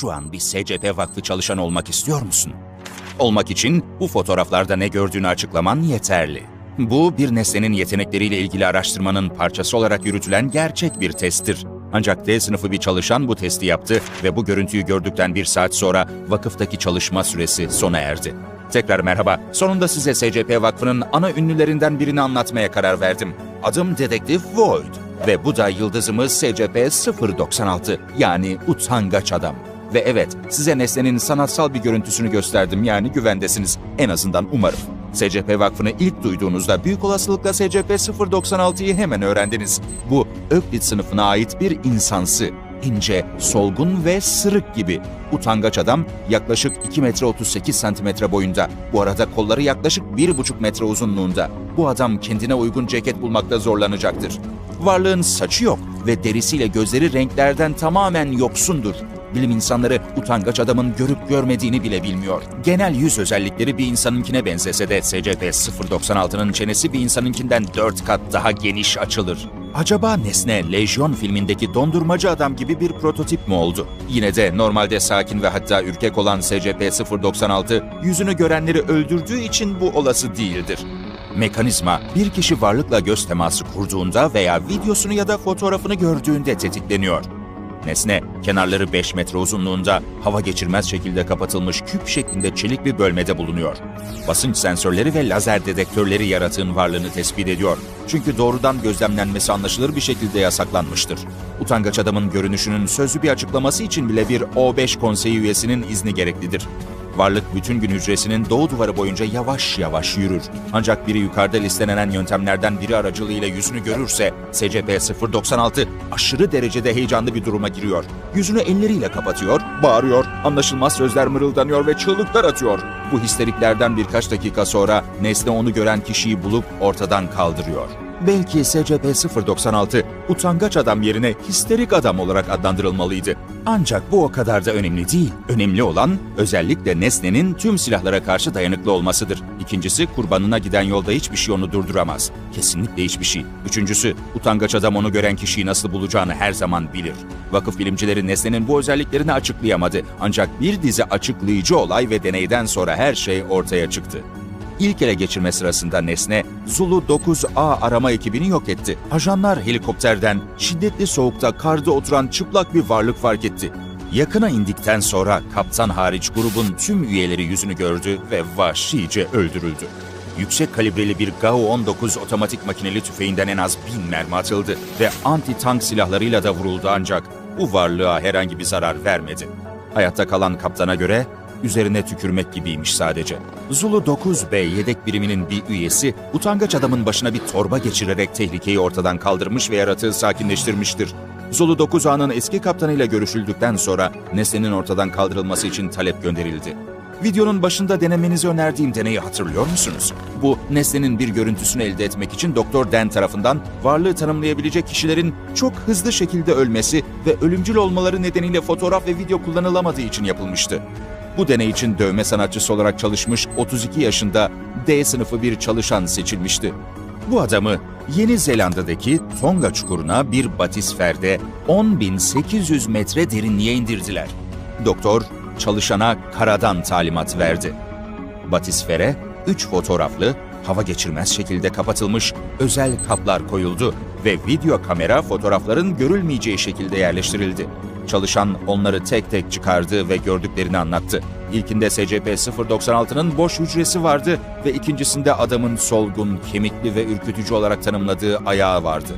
Şu an bir SCP Vakfı çalışanı olmak istiyor musun? Olmak için bu fotoğraflarda ne gördüğünü açıklaman yeterli. Bu bir nesnenin yetenekleriyle ilgili araştırmanın parçası olarak yürütülen gerçek bir testtir. Ancak D sınıfı bir çalışan bu testi yaptı ve bu görüntüyü gördükten bir saat sonra vakıftaki çalışma süresi sona erdi. Tekrar merhaba. Sonunda size SCP Vakfı'nın ana ünlülerinden birini anlatmaya karar verdim. Adım Dedektif Void ve bu da yıldızımız SCP-096 yani Utangaç Adam. Ve evet, size nesnenin sanatsal bir görüntüsünü gösterdim yani güvendesiniz. En azından umarım. SCP Vakfı'nı ilk duyduğunuzda büyük olasılıkla SCP-096'yı hemen öğrendiniz. Bu Öklit sınıfına ait bir insansı. İnce, solgun ve sırık gibi. Utangaç adam yaklaşık 2 metre 38 santimetre boyunda. Bu arada kolları yaklaşık 1,5 metre uzunluğunda. Bu adam kendine uygun ceket bulmakta zorlanacaktır. Varlığın saçı yok ve derisiyle gözleri renklerden tamamen yoksundur. Bilim insanları utangaç adamın görüp görmediğini bile bilmiyor. Genel yüz özellikleri bir insanınkine benzese de SCP-096'nın çenesi bir insanınkinden 4 kat daha geniş açılır. Acaba nesne Lejyon filmindeki dondurmacı adam gibi bir prototip mi oldu? Yine de normalde sakin ve hatta ürkek olan SCP-096 yüzünü görenleri öldürdüğü için bu olası değildir. Mekanizma bir kişi varlıkla göz teması kurduğunda veya videosunu ya da fotoğrafını gördüğünde tetikleniyor. Nesne, kenarları 5 metre uzunluğunda, hava geçirmez şekilde kapatılmış küp şeklinde çelik bir bölmede bulunuyor. Basınç sensörleri ve lazer dedektörleri yaratığın varlığını tespit ediyor. Çünkü doğrudan gözlemlenmesi anlaşılır bir şekilde yasaklanmıştır. Utangaç adamın görünüşünün sözlü bir açıklaması için bile bir O5 konseyi üyesinin izni gereklidir. Varlık bütün gün hücresinin doğu duvarı boyunca yavaş yavaş yürür. Ancak biri yukarıda listelenen yöntemlerden biri aracılığıyla yüzünü görürse SCP-096 aşırı derecede heyecanlı bir duruma giriyor. Yüzünü elleriyle kapatıyor, bağırıyor, anlaşılmaz sözler mırıldanıyor ve çığlıklar atıyor. Bu histeriklerden birkaç dakika sonra nesne onu gören kişiyi bulup ortadan kaldırıyor. Belki SCP-096 utangaç adam yerine histerik adam olarak adlandırılmalıydı. Ancak bu o kadar da önemli değil. Önemli olan özellikle nesnenin tüm silahlara karşı dayanıklı olmasıdır. İkincisi kurbanına giden yolda hiçbir şey onu durduramaz. Kesinlikle hiçbir şey. Üçüncüsü utangaç adam onu gören kişiyi nasıl bulacağını her zaman bilir. Vakıf bilimcileri nesnenin bu özelliklerini açıklayamadı. Ancak bir dizi açıklayıcı olay ve deneyden sonra her şey ortaya çıktı. İlk ele geçirme sırasında Nesne, Zulu 9A arama ekibini yok etti. Ajanlar helikopterden şiddetli soğukta karda oturan çıplak bir varlık fark etti. Yakına indikten sonra kaptan hariç grubun tüm üyeleri yüzünü gördü ve vahşice öldürüldü. Yüksek kalibreli bir GAU-19 otomatik makineli tüfeğinden en az bin mermi atıldı ve anti-tank silahlarıyla da vuruldu ancak bu varlığa herhangi bir zarar vermedi. Hayatta kalan kaptana göre üzerine tükürmek gibiymiş sadece. Zulu 9B yedek biriminin bir üyesi utangaç adamın başına bir torba geçirerek tehlikeyi ortadan kaldırmış ve yaratığı sakinleştirmiştir. Zulu 9A'nın eski kaptanıyla görüşüldükten sonra nesnenin ortadan kaldırılması için talep gönderildi. Videonun başında denemenizi önerdiğim deneyi hatırlıyor musunuz? Bu, nesnenin bir görüntüsünü elde etmek için Doktor Dan tarafından varlığı tanımlayabilecek kişilerin çok hızlı şekilde ölmesi ve ölümcül olmaları nedeniyle fotoğraf ve video kullanılamadığı için yapılmıştı. Bu deney için dövme sanatçısı olarak çalışmış 32 yaşında D sınıfı bir çalışan seçilmişti. Bu adamı Yeni Zelanda'daki Tonga çukuruna bir batisferde 10.800 metre derinliğe indirdiler. Doktor çalışana karadan talimat verdi. Batisfere 3 fotoğraflı, hava geçirmez şekilde kapatılmış özel kaplar koyuldu ve video kamera fotoğrafların görülmeyeceği şekilde yerleştirildi. Çalışan onları tek tek çıkardı ve gördüklerini anlattı. İlkinde SCP-096'nın boş hücresi vardı ve ikincisinde adamın solgun, kemikli ve ürkütücü olarak tanımladığı ayağı vardı.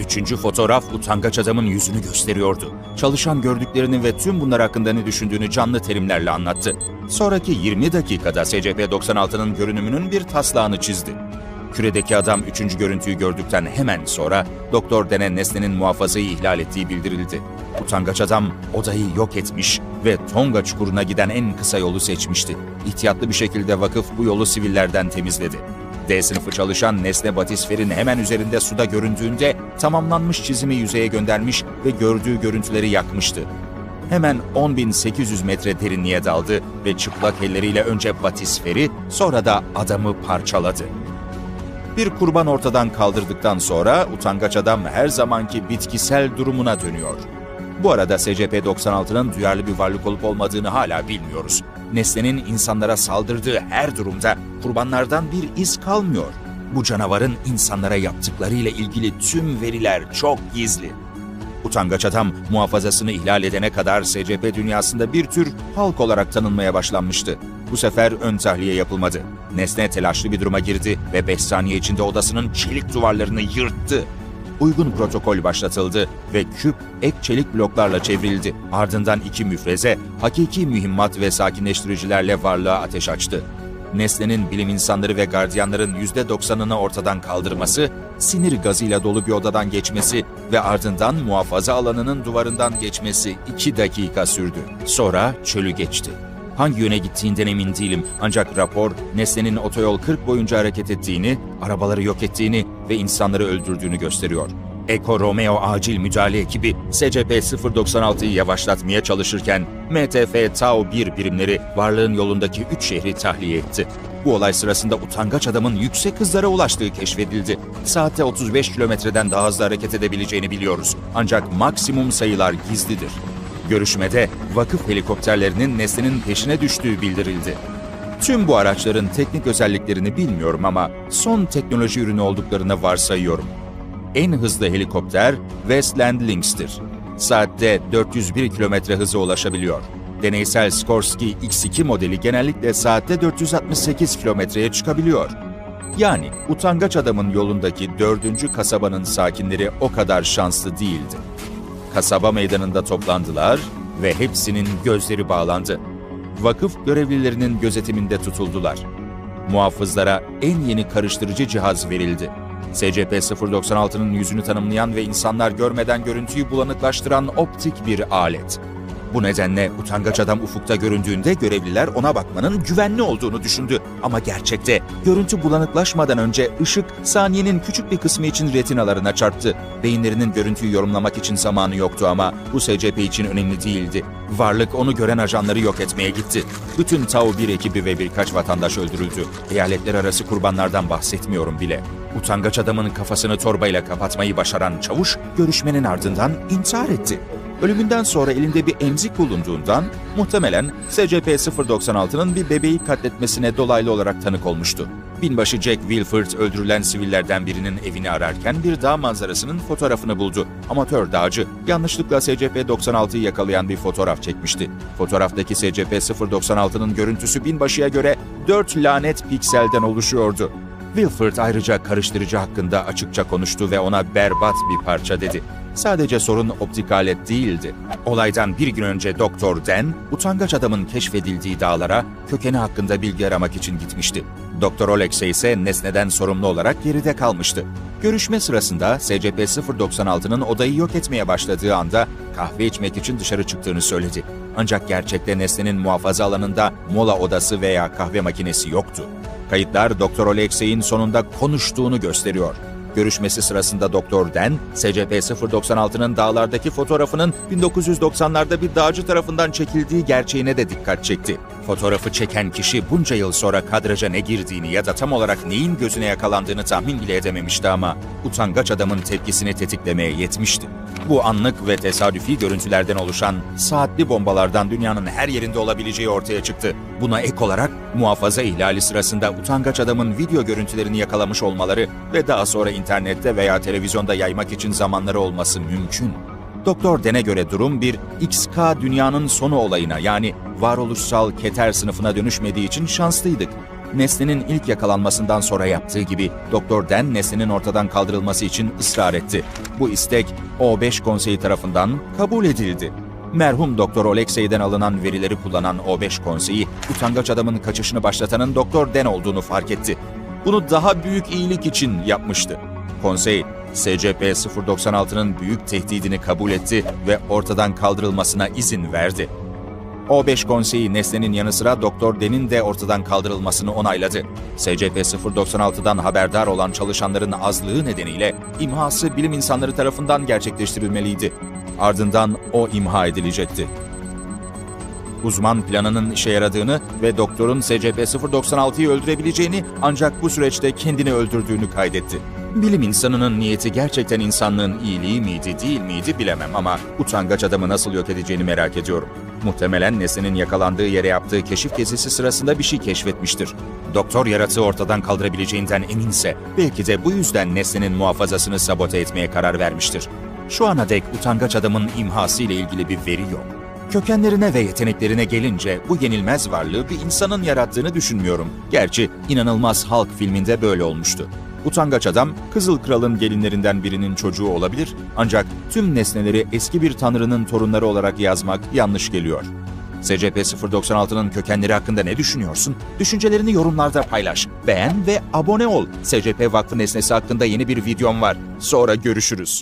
Üçüncü fotoğraf utangaç adamın yüzünü gösteriyordu. Çalışan gördüklerini ve tüm bunlar hakkında ne düşündüğünü canlı terimlerle anlattı. Sonraki 20 dakikada SCP-96'nın görünümünün bir taslağını çizdi. Küredeki adam üçüncü görüntüyü gördükten hemen sonra doktor denen nesnenin muhafazayı ihlal ettiği bildirildi. Utangaç adam odayı yok etmiş ve Tonga çukuruna giden en kısa yolu seçmişti. İhtiyatlı bir şekilde vakıf bu yolu sivillerden temizledi. D sınıfı çalışan nesne batisferin hemen üzerinde suda göründüğünde tamamlanmış çizimi yüzeye göndermiş ve gördüğü görüntüleri yakmıştı. Hemen 10.800 metre derinliğe daldı ve çıplak elleriyle önce batisferi sonra da adamı parçaladı. Bir kurban ortadan kaldırdıktan sonra utangaç adam her zamanki bitkisel durumuna dönüyor. Bu arada SCP-96'nın duyarlı bir varlık olup olmadığını hala bilmiyoruz. Nesnenin insanlara saldırdığı her durumda kurbanlardan bir iz kalmıyor. Bu canavarın insanlara yaptıklarıyla ilgili tüm veriler çok gizli. Utangaç adam muhafazasını ihlal edene kadar SCP dünyasında bir tür halk olarak tanınmaya başlanmıştı. Bu sefer ön tahliye yapılmadı. Nesne telaşlı bir duruma girdi ve 5 saniye içinde odasının çelik duvarlarını yırttı. Uygun protokol başlatıldı ve küp ek çelik bloklarla çevrildi. Ardından iki müfreze hakiki mühimmat ve sakinleştiricilerle varlığa ateş açtı. Nesnenin bilim insanları ve gardiyanların %90'ını ortadan kaldırması, sinir gazıyla dolu bir odadan geçmesi ve ardından muhafaza alanının duvarından geçmesi iki dakika sürdü. Sonra çölü geçti. Hangi yöne gittiğinden emin değilim ancak rapor Nesne'nin otoyol 40 boyunca hareket ettiğini, arabaları yok ettiğini ve insanları öldürdüğünü gösteriyor. Eko Romeo acil müdahale ekibi SCP-096'yı yavaşlatmaya çalışırken MTF Tau 1 birimleri varlığın yolundaki 3 şehri tahliye etti. Bu olay sırasında utangaç adamın yüksek hızlara ulaştığı keşfedildi. Saatte 35 kilometreden daha hızlı hareket edebileceğini biliyoruz. Ancak maksimum sayılar gizlidir. Görüşmede vakıf helikopterlerinin Nesne'nin peşine düştüğü bildirildi. Tüm bu araçların teknik özelliklerini bilmiyorum ama son teknoloji ürünü olduklarını varsayıyorum. En hızlı helikopter Westland Lynx'tir. Saatte 401 kilometre hıza ulaşabiliyor. Deneysel Skorsky X2 modeli genellikle saatte 468 kilometreye çıkabiliyor. Yani utangaç adamın yolundaki dördüncü kasabanın sakinleri o kadar şanslı değildi. Kasaba meydanında toplandılar ve hepsinin gözleri bağlandı. Vakıf görevlilerinin gözetiminde tutuldular. Muhafızlara en yeni karıştırıcı cihaz verildi. SCP-096'nın yüzünü tanımlayan ve insanlar görmeden görüntüyü bulanıklaştıran optik bir alet. Bu nedenle utangaç adam ufukta göründüğünde görevliler ona bakmanın güvenli olduğunu düşündü. Ama gerçekte görüntü bulanıklaşmadan önce ışık saniyenin küçük bir kısmı için retinalarına çarptı. Beyinlerinin görüntüyü yorumlamak için zamanı yoktu ama bu SCP için önemli değildi. Varlık onu gören ajanları yok etmeye gitti. Bütün Tau 1 ekibi ve birkaç vatandaş öldürüldü. Eyaletler arası kurbanlardan bahsetmiyorum bile. Utangaç adamın kafasını torbayla kapatmayı başaran çavuş görüşmenin ardından intihar etti. Ölümünden sonra elinde bir emzik bulunduğundan muhtemelen SCP-096'nın bir bebeği katletmesine dolaylı olarak tanık olmuştu. Binbaşı Jack Wilford öldürülen sivillerden birinin evini ararken bir dağ manzarasının fotoğrafını buldu. Amatör dağcı yanlışlıkla SCP-96'yı yakalayan bir fotoğraf çekmişti. Fotoğraftaki SCP-096'nın görüntüsü binbaşıya göre 4 lanet pikselden oluşuyordu. Wilford ayrıca karıştırıcı hakkında açıkça konuştu ve ona berbat bir parça dedi. Sadece sorun optik alet değildi. Olaydan bir gün önce Doktor Den, utangaç adamın keşfedildiği dağlara kökeni hakkında bilgi aramak için gitmişti. Doktor Alexey ise nesneden sorumlu olarak geride kalmıştı. Görüşme sırasında SCP-096'nın odayı yok etmeye başladığı anda kahve içmek için dışarı çıktığını söyledi. Ancak gerçekte nesnenin muhafaza alanında mola odası veya kahve makinesi yoktu. Kayıtlar Doktor Alexey'in sonunda konuştuğunu gösteriyor. Görüşmesi sırasında Doktor Den, SCP-096'nın dağlardaki fotoğrafının 1990'larda bir dağcı tarafından çekildiği gerçeğine de dikkat çekti. Fotoğrafı çeken kişi bunca yıl sonra kadraja ne girdiğini ya da tam olarak neyin gözüne yakalandığını tahmin bile edememişti ama utangaç adamın tepkisini tetiklemeye yetmişti. Bu anlık ve tesadüfi görüntülerden oluşan saatli bombalardan dünyanın her yerinde olabileceği ortaya çıktı. Buna ek olarak muhafaza ihlali sırasında utangaç adamın video görüntülerini yakalamış olmaları ve daha sonra internette veya televizyonda yaymak için zamanları olması mümkün. Doktor Den'e göre durum bir XK dünyanın sonu olayına yani varoluşsal keter sınıfına dönüşmediği için şanslıydık. Nesnenin ilk yakalanmasından sonra yaptığı gibi Doktor Den Nesne'nin ortadan kaldırılması için ısrar etti. Bu istek O5 konseyi tarafından kabul edildi. Merhum Doktor Oleksey'den alınan verileri kullanan O5 konseyi, utangaç adamın kaçışını başlatanın Doktor Den olduğunu fark etti. Bunu daha büyük iyilik için yapmıştı. Konsey, SCP-096'nın büyük tehdidini kabul etti ve ortadan kaldırılmasına izin verdi. O5 konseyi Nesne'nin yanı sıra Doktor Den'in de ortadan kaldırılmasını onayladı. SCP-096'dan haberdar olan çalışanların azlığı nedeniyle imhası bilim insanları tarafından gerçekleştirilmeliydi. Ardından o imha edilecekti. Uzman planının işe yaradığını ve doktorun SCP-096'yı öldürebileceğini ancak bu süreçte kendini öldürdüğünü kaydetti. Bilim insanının niyeti gerçekten insanlığın iyiliği miydi değil miydi bilemem ama utangaç adamı nasıl yok edeceğini merak ediyorum. Muhtemelen Nesne'nin yakalandığı yere yaptığı keşif gezisi sırasında bir şey keşfetmiştir. Doktor yaratığı ortadan kaldırabileceğinden eminse belki de bu yüzden Nesne'nin muhafazasını sabote etmeye karar vermiştir. Şu ana dek utangaç adamın imhası ile ilgili bir veri yok. Kökenlerine ve yeteneklerine gelince bu yenilmez varlığı bir insanın yarattığını düşünmüyorum. Gerçi inanılmaz Halk filminde böyle olmuştu. Utangaç adam, Kızıl Kral'ın gelinlerinden birinin çocuğu olabilir ancak tüm nesneleri eski bir tanrının torunları olarak yazmak yanlış geliyor. SCP-096'nın kökenleri hakkında ne düşünüyorsun? Düşüncelerini yorumlarda paylaş. Beğen ve abone ol. SCP Vakfı Nesnesi hakkında yeni bir videom var. Sonra görüşürüz.